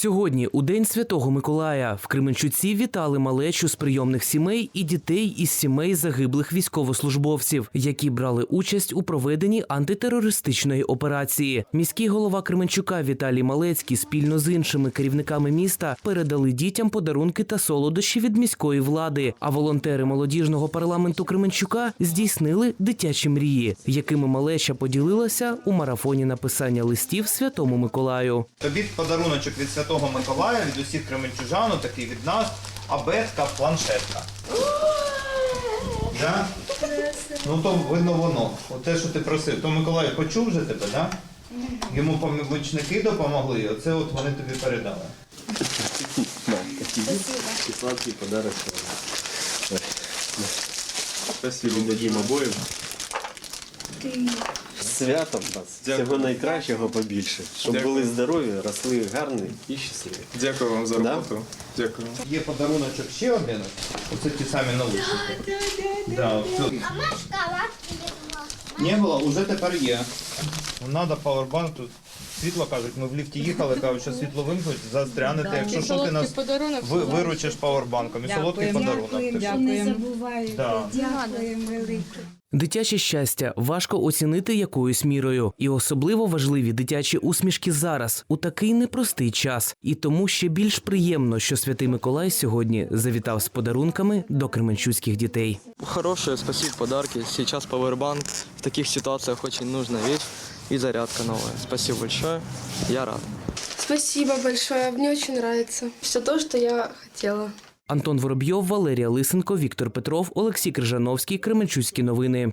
Сьогодні, у День Святого Миколая, в Кременчуці вітали малечу з прийомних сімей і дітей із сімей загиблих військовослужбовців, які брали участь у проведенні антитерористичної операції. Міський голова Кременчука Віталій Малецький спільно з іншими керівниками міста передали дітям подарунки та солодощі від міської влади. А волонтери молодіжного парламенту Кременчука здійснили дитячі мрії, якими малеча поділилася у марафоні написання листів Святому Миколаю. Тобі подаруночок від Святого Миколая, від усіх кременчужан, такий від нас, абетка, планшетка. Да? Ну то видно воно. От те, що ти просив. То Миколай почув вже тебе, так? Да? Йому помічники допомогли, оце от вони тобі передали. Да, такие и сладкий подарок. Спасибо. Дадим обоим. Святом вас. Всього найкращого побільше. Щоб були здорові, росли гарні і щасливі. Дякую вам за Да? роботу. Дякую. Є подаруночок ще один. Оце ті самі наушники. Да, тут. А ми шоколадки не Не було, уже тепер є. Надо пауербанк тут. Світло кажуть, ми в ліфті їхали, кажуть, що світло вимкнуть, застрянете. Якщо що, ти нас подарунок. ви, виручиш пауербанком. І солодкий подарунок. Ти дякуємо. Не забувайте. Да. Дякуємо велике. Дитяче щастя важко оцінити якоюсь мірою, і особливо важливі дитячі усмішки зараз у такий непростий час. І тому ще більш приємно, що святий Миколай сьогодні завітав з подарунками до кременчуцьких дітей. Хорошие, спасибо, подарки. Сейчас Powerbank в таких ситуациях очень нужная вещь и зарядка новая. Спасибо большое, я рад. Спасибо большое, мне очень нравится. Все то, что я хотела. Антон Воробйов, Валерія Лисенко, Віктор Петров, Олексій Крижановський. Кременчуцькі новини.